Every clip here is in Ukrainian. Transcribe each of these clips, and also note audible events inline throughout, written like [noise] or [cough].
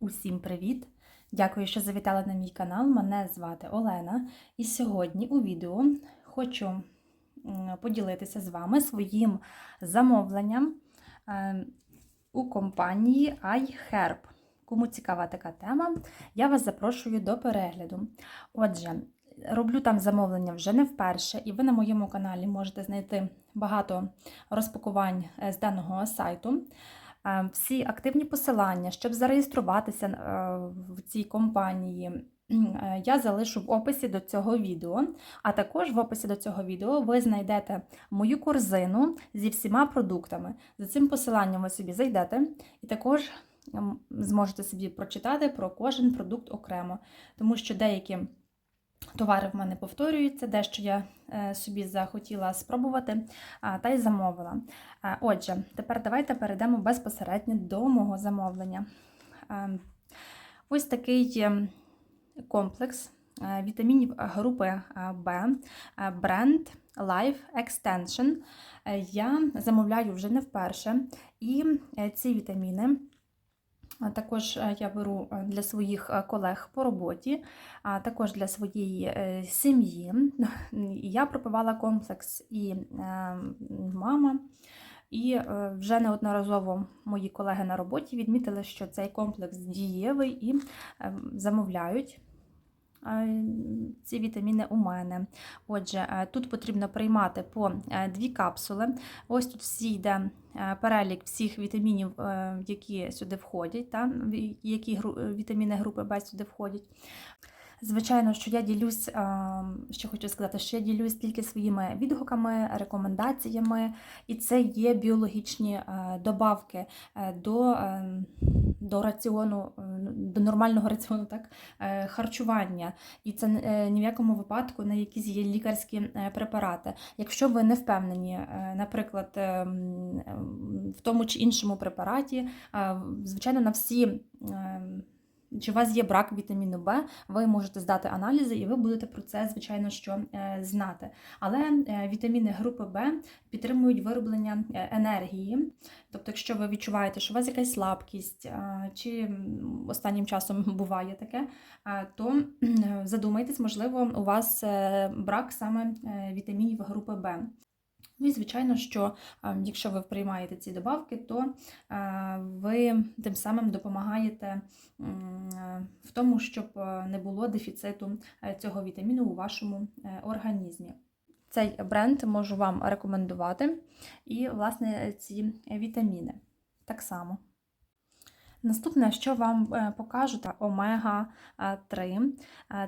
Усім привіт! Дякую, що завітали на мій канал. Мене звати Олена. І сьогодні у відео хочу поділитися з вами своїм замовленням е, у компанії iHerb. Кому цікава така тема, я вас запрошую до перегляду. Отже, роблю там замовлення вже не вперше, і ви на моєму каналі можете знайти багато розпакувань е, з даного сайту. Е, Всі активні посилання, щоб зареєструватися е, в цій компанії, е, я залишу в описі до цього відео. А також в описі до цього відео ви знайдете мою корзину зі всіма продуктами. За цим посиланням ви собі зайдете і також ем, зможете собі прочитати про кожен продукт окремо, тому що деякі. Товари в мене повторюються, дещо я е, собі захотіла спробувати та й замовила. Отже, тепер давайте перейдемо безпосередньо до мого замовлення. Ось такий е, комплекс е, вітамінів групи е, бренд Life Extension. Е, Я замовляю вже не вперше, і ці вітаміни. Також е, я беру е, для своїх е, колег по роботі, а також для своєї сім'ї. [laughs] Я пропивала комплекс і е, мама. І вже неодноразово мої колеги на роботі відмітили, що цей комплекс дієвий і е, замовляють ці вітаміни у мене. Отже, е, тут потрібно приймати по е, дві капсули. Ось тут всі йде е, перелік всіх вітамінів, які сюди входять, та, які вітаміни групи Б сюди входять. Звичайно, що я ділюсь, що хочу сказати, що я ділюсь тільки своїми відгуками, рекомендаціями, і це є біологічні добавки до, е, до раціону, е, до нормального [laughs] раціону, так, е, харчування. І це е, ні в якому випадку не якісь є лікарські препарати. Якщо ви не впевнені, наприклад, е, м, е, в тому чи іншому препараті, звичайно, на всі. Чи у вас є брак вітаміну Б, ви можете здати аналізи, і ви будете про це, звичайно, що е, знати. Але е, вітаміни групи Б підтримують вироблення е, енергії. Тобто, якщо ви відчуваєте, що у вас якась слабкість, чи останнім часом [laughs] буває таке, то задумайтесь, можливо, у вас брак саме вітамінів групи Б. Ну і звичайно, що якщо ви приймаєте ці добавки, то ви тим самим допомагаєте в тому, щоб не було дефіциту е, цього вітаміну у вашому е, організмі. Цей бренд можу вам рекомендувати, і, власне, ці вітаміни так само. Наступне, що вам е, покажу, це Омега 3.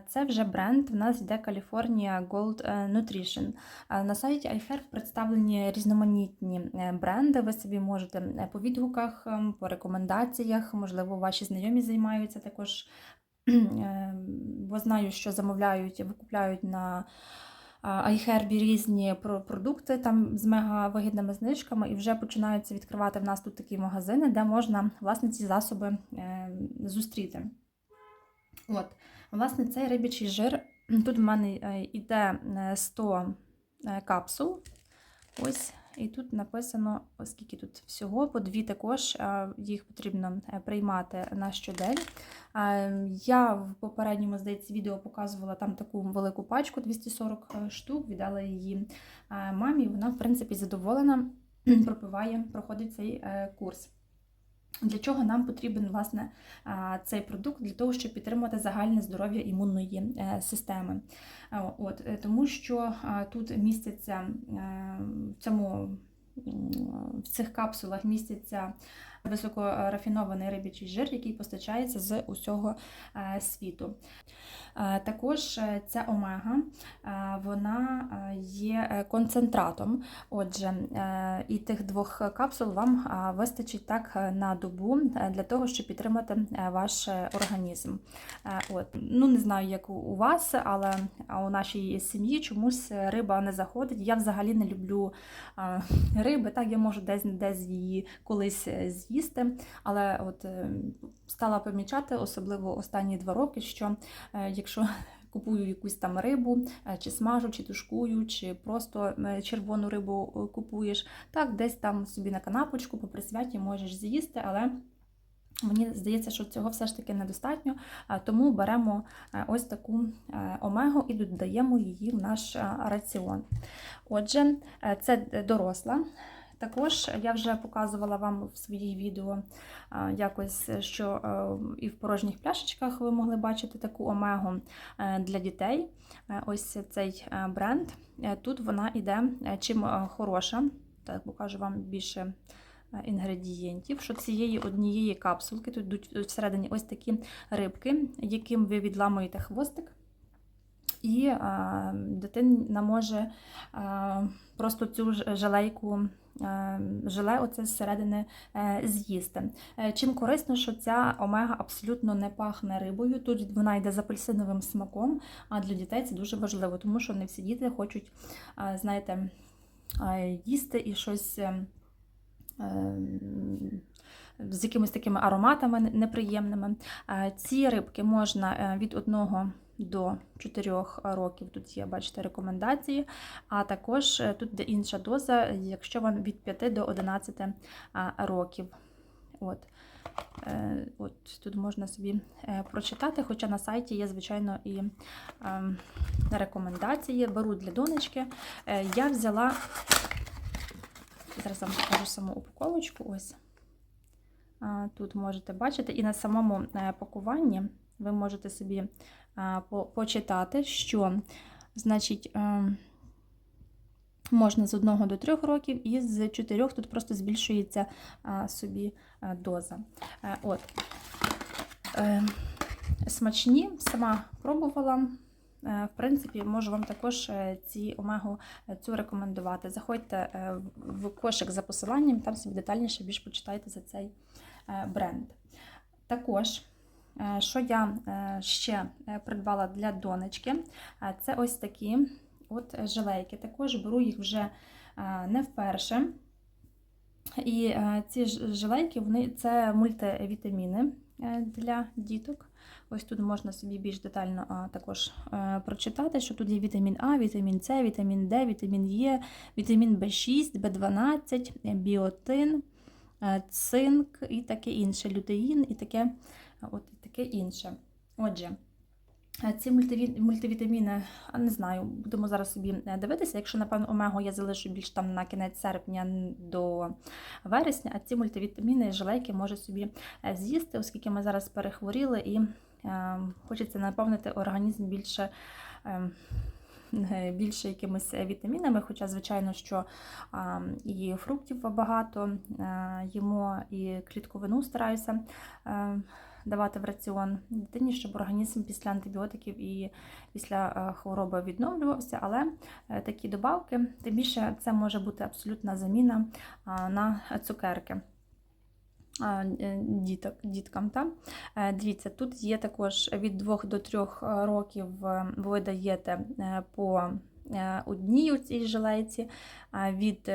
Це вже бренд. В нас йде California Gold е, Nutrition. Е, На сайті iHerb представлені різноманітні е, бренди. Ви собі можете е, по відгуках, ем, по рекомендаціях, можливо, ваші знайомі займаються також. [clears throat] е, Бо знаю, що замовляють, викупляють на iHerb різні продукти там з мега вигідними знижками, і вже починаються відкривати в нас тут такі магазини, де можна власне ці засоби е, зустріти. От, власне, цей рибячий жир. Тут в мене йде е, 100 е, капсул. Ось, і тут написано, оскільки тут всього, по дві також е, їх потрібно е, приймати на щодень. Е, Я в попередньому, здається, відео показувала там таку велику пачку 240 штук, віддала її мамі. Вона, в принципі, задоволена, [clears throat] пропиває, проходить цей курс. Для чого нам потрібен власне цей продукт? Для того, щоб підтримувати загальне здоров'я імунної е, системи. От, е, тому що тут міститься е, в цьому в цих капсулах міститься високорафінований рибячий жир, який постачається з усього е, світу. Е, Також е, ця омега вона є концентратом. Отже, і тих двох капсул вам вистачить так на добу для того, щоб підтримати ваш організм. От. Ну, не знаю, як у- вас, але у нашій сім'ї чомусь риба не заходить. Я взагалі не люблю риби. Так, я можу десь десь її колись е, з'їсти, але от е, стала помічати, особливо останні два роки, що е, якщо [laughs] купую якусь там рибу, е, чи смажу, чи тушкую, чи просто червону рибу купуєш. Так, десь там собі на канапочку по присвяті можеш з'їсти, але Мені здається, що цього все ж таки недостатньо, тому беремо ось таку омегу і додаємо її в наш раціон. Отже, це доросла. Також я вже показувала вам в своїх відео якось, що е, і в порожніх пляшечках ви могли бачити таку омегу е, для дітей. Е, Ось цей бренд. Тут вона йде чим хороша, так покажу вам більше інгредієнтів, що цієї однієї капсулки тут йдуть всередині ось такі рибки, яким ви відламуєте хвостик. І е, дитина може е, просто цю ж- желейку, е, желе оце зсередини е, з'їсти. Е, чим корисно, що ця омега абсолютно не пахне рибою. Тут вона йде з апельсиновим смаком, а для дітей це дуже важливо, тому що не всі діти хочуть, е, знаєте, е, їсти і щось. е, е, з якимись такими ароматами неприємними. Е, Ці рибки можна е, від 1 до 4 років. Тут є, бачите, рекомендації. А також е, тут інша доза, якщо вам від 5 до 11 років. От. Е, От тут можна собі е, прочитати, хоча на сайті є, звичайно, і ем, рекомендації. Беру для донечки. Я взяла, зараз вам покажу саму упаковочку. Ось. Тут можете бачити, і на самому пакуванні ви можете собі почитати, що значить. е, Можна з 1 до 3 років, і з 4 тут просто збільшується собі доза. Е, От. Е, Смачні, сама пробувала. Е, В принципі, можу вам також е, ці омегу е, цю рекомендувати. Заходьте е, в кошик за посиланням, там собі детальніше більш почитайте за цей е, бренд. Також, е, що я е, ще е, придбала для донечки, е, це ось такі от желейки. Також беру їх вже е, не вперше. І е, ці ж- желейки вони це мультивітаміни е, для діток. Ось тут можна собі більш детально також е, прочитати, що тут є вітамін А, вітамін С, вітамін Д, вітамін Е, вітамін В6, В12, е, біотин, е, цинк і таке інше, лютеїн і таке, от, і таке інше. Отже, е, ці мультиві- мультивітаміни, не знаю, будемо зараз собі е, дивитися. Якщо, напевно, омегу я залишу більш там на кінець серпня до вересня, а ці мультивітаміни, желейки може собі е, з'їсти, оскільки ми зараз перехворіли і хочеться наповнити організм більше. Більше якимись вітамінами, хоча, звичайно, що і фруктів багато їмо, і клітковину стараюся давати в раціон дитині, щоб організм після антибіотиків і після е, хвороби відновлювався, але е, такі добавки, тим більше це може бути абсолютна заміна на цукерки. Е, діток, діткам. Та? Дивіться, тут є також від 2 до 3 років ви даєте по одній у цій а від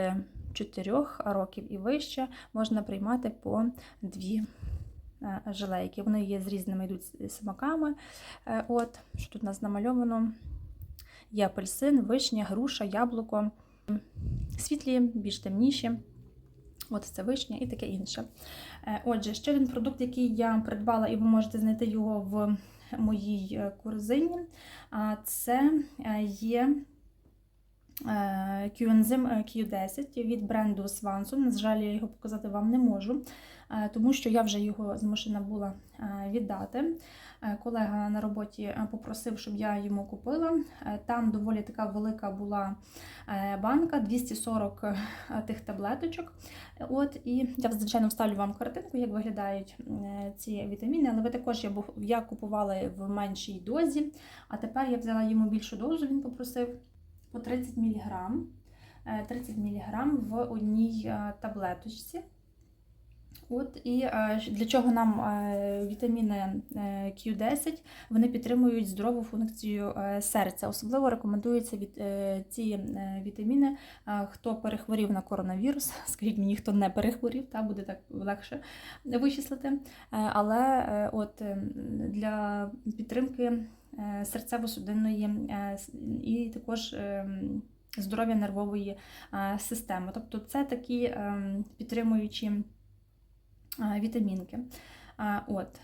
4 років і вище можна приймати по 2 Е, желейки. Вони є з різними йдуть смаками. Е, от, Що тут у нас намальовано? Є апельсин, вишня, груша, яблуко, світлі, більш темніші. От це вишня і таке інше. Е, отже, ще один продукт, який я придбала, і ви можете знайти його в моїй корзині, це є Q-ензим е, Q10 від бренду Swanson. На жаль, я його показати вам не можу, е, тому що я вже його змушена була е, віддати. Колега на роботі попросив, щоб я йому купила. Там доволі така велика була банка, 240 е, тих таблеточок. От, і я, звичайно, вставлю вам картинку, як виглядають ці вітаміни, але ви також я, я купувала в меншій дозі, а тепер я взяла йому більшу дозу, він попросив по 30 мг. 30 мг в одній е, таблеточці. От і е, для чого нам е, вітаміни е, Q10? Вони підтримують здорову функцію серця. Особливо рекомендуються від ці вітаміни, хто перехворів на коронавірус. [laughs] Скажіть мені, хто не перехворів, та буде так легше вичислити. Але от е, для підтримки серцево-судинної е, і також. е, Здоров'я нервової е, системи. Тобто це такі е, підтримуючі е, вітамінки. От.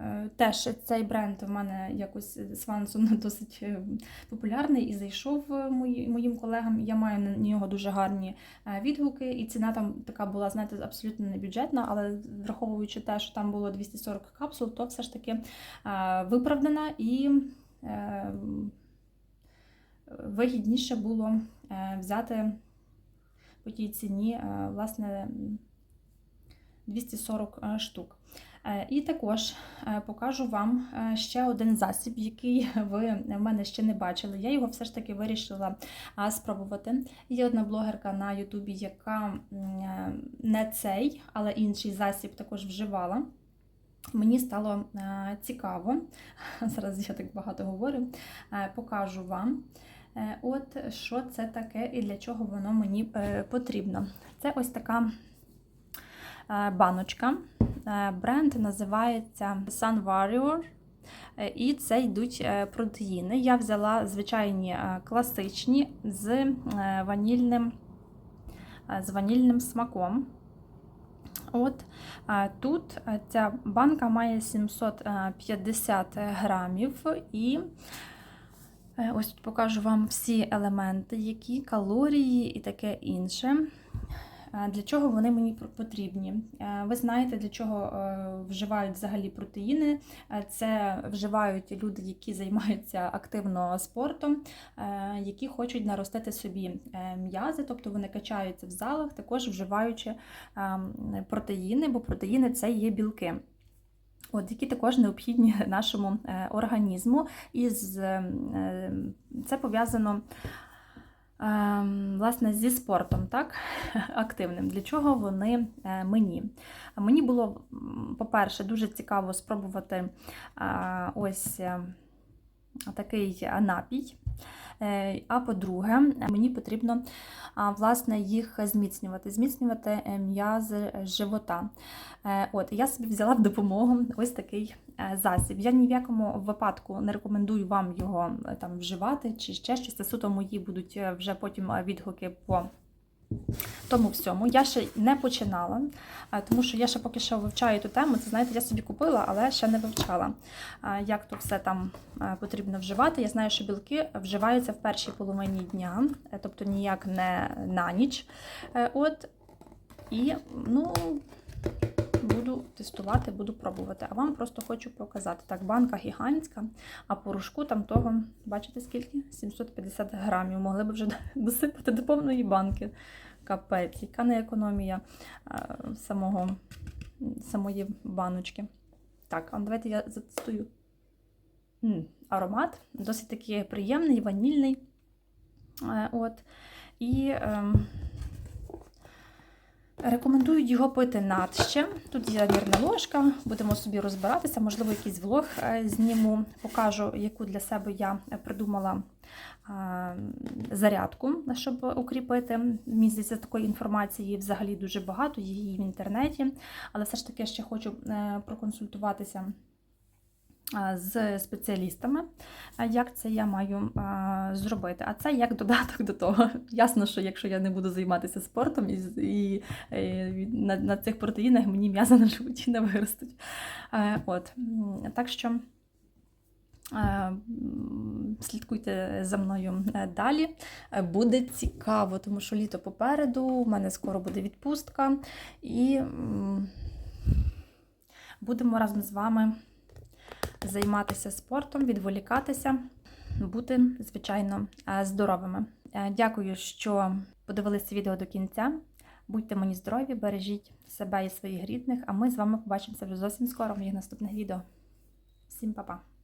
Е, Теж цей бренд в мене якось Свансон [laughs] досить е, популярний і зайшов е, мої- моїм колегам. Я маю на нього дуже гарні відгуки, і ціна там така була, знаєте, абсолютно не бюджетна, але враховуючи те, що там було 240 капсул, то все ж таки виправдана і вигідніше було взяти по тій ціні, власне, 240 е, штук. Е, І також е, покажу вам е, ще один засіб, який [laughs] ви в мене ще не бачили. Я його все ж таки вирішила спробувати. Є одна блогерка на Ютубі, яка не цей, але інший засіб також вживала. Мені стало цікаво, [laughs] зараз я так багато говорю, покажу вам. От що це таке і для чого воно мені потрібно. Це ось така баночка. Е, Бренд називається Sun Warrior. Е, І це йдуть е, протеїни. Я взяла звичайні класичні з ванільним, з ванільним смаком. От тут ця банка має 750 грамів, і ось тут покажу вам всі елементи, які калорії і таке інше. Е, Для чого вони мені потрібні? Е, Ви знаєте, для чого е, вживають взагалі протеїни. Це вживають люди, які займаються активно спортом, які хочуть наростити собі м'язи, тобто вони качаються в залах, також вживаючи протеїни, бо протеїни це є білки. От, які також необхідні [laughs] нашому організму, і з, це пов'язано власне зі спортом, так, [laughs] активним. Для чого вони е, мені? Мені було, по-перше, дуже цікаво спробувати ось е, такий напій. Е, А по-друге, мені потрібно власне їх зміцнювати, зміцнювати е, м'язи живота. Е, От я собі взяла в допомогу ось такий е, засіб. Я ні в якому випадку не рекомендую вам його е, там вживати чи ще щось. Це суто мої будуть е, вже потім е, відгуки по. Тому всьому я ще не починала, е, тому що я ще поки що вивчаю ту тему. Це знаєте, я собі купила, але ще не вивчала, е, як то все там е, потрібно вживати. Я знаю, що білки вживаються в першій половині дня, тобто ніяк не на ніч. От і ну, буду тестувати, буду пробувати. А вам просто хочу показати. Так, банка гігантська, а порошку там того, бачите скільки? 750 грамів. Могли б вже [laughs] досипати до повної банки. Капець, яка не економія е, самого, самої баночки. Так, а давайте я зацитую. Аромат досить такий приємний, ванільний. Е, От. І ем, рекомендують його пити надще. Тут є мірна ложка, будемо собі розбиратися, можливо, якийсь влог е, зніму, покажу, яку для себе я придумала е, зарядку, щоб укріпити. Здається, такої інформації взагалі дуже багато, її в інтернеті, але все ж таки ще хочу е, проконсультуватися з спеціалістами, як це я маю зробити. А це як додаток до того. [laughs] Ясно, що якщо я не буду займатися спортом і, і, е, на, на цих протеїнах мені м'язи [laughs] на животі не виростуть. От. Так що. Слідкуйте за мною е, далі. Е, Буде цікаво, тому що літо попереду, у мене скоро буде відпустка, і будемо разом з вами займатися спортом, відволікатися, бути, звичайно, е, здоровими. Е, Дякую, що подивилися відео до кінця. Будьте мені здорові, бережіть себе і своїх рідних, а ми з вами побачимося вже зовсім скоро в моїх наступних відео. Всім па-па!